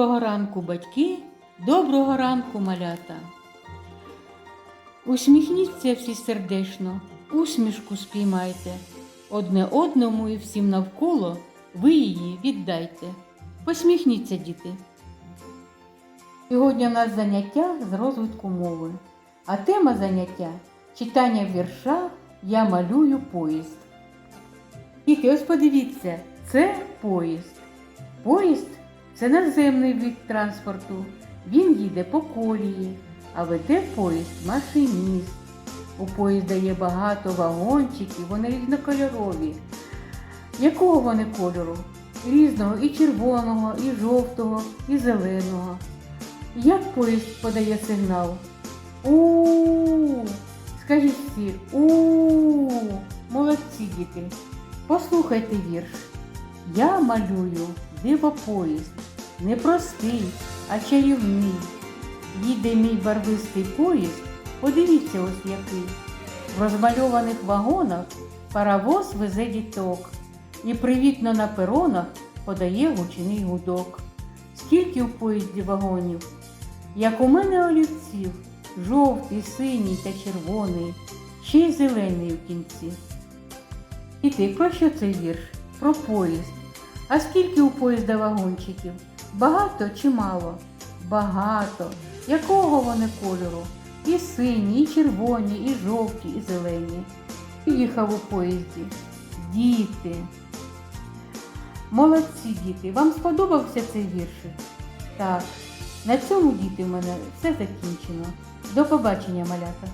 Доброго ранку, батьки, доброго ранку, малята. Усміхніться всі сердечно, усмішку спіймайте. Одне одному і всім навколо ви її віддайте. Посміхніться, діти. Сьогодні у нас заняття з розвитку мови, а тема заняття читання вірша Я малюю поїзд. Діти, ось подивіться, це поїзд. Поїзд це наземний вид транспорту. Він їде по колії, а веде поїзд машиніст. У поїзда є багато вагончиків, вони різнокольорові. Якого вони кольору? Різного і червоного, і жовтого, і зеленого. Як поїзд подає сигнал? У. Скажіть всі у. Молодці діти. Послухайте вірш. Я малюю дивопоїзд, не простий, а чарівний. Їде мій барвистий поїзд, подивіться ось який. В розмальованих вагонах паровоз везе діток і привітно на перонах подає гучний гудок. Скільки в поїзді вагонів? Як у мене олівців, жовтий, синій та червоний, ще й зелений в кінці. Діти, про що цей вірш? Про поїзд. А скільки у поїзда вагончиків? Багато чи мало? Багато. Якого вони кольору? І сині, і червоні, і жовті, і зелені. Їхав у поїзді. Діти. Молодці діти. Вам сподобався цей віршик? Так. На цьому, діти, в мене все закінчено. До побачення, малята.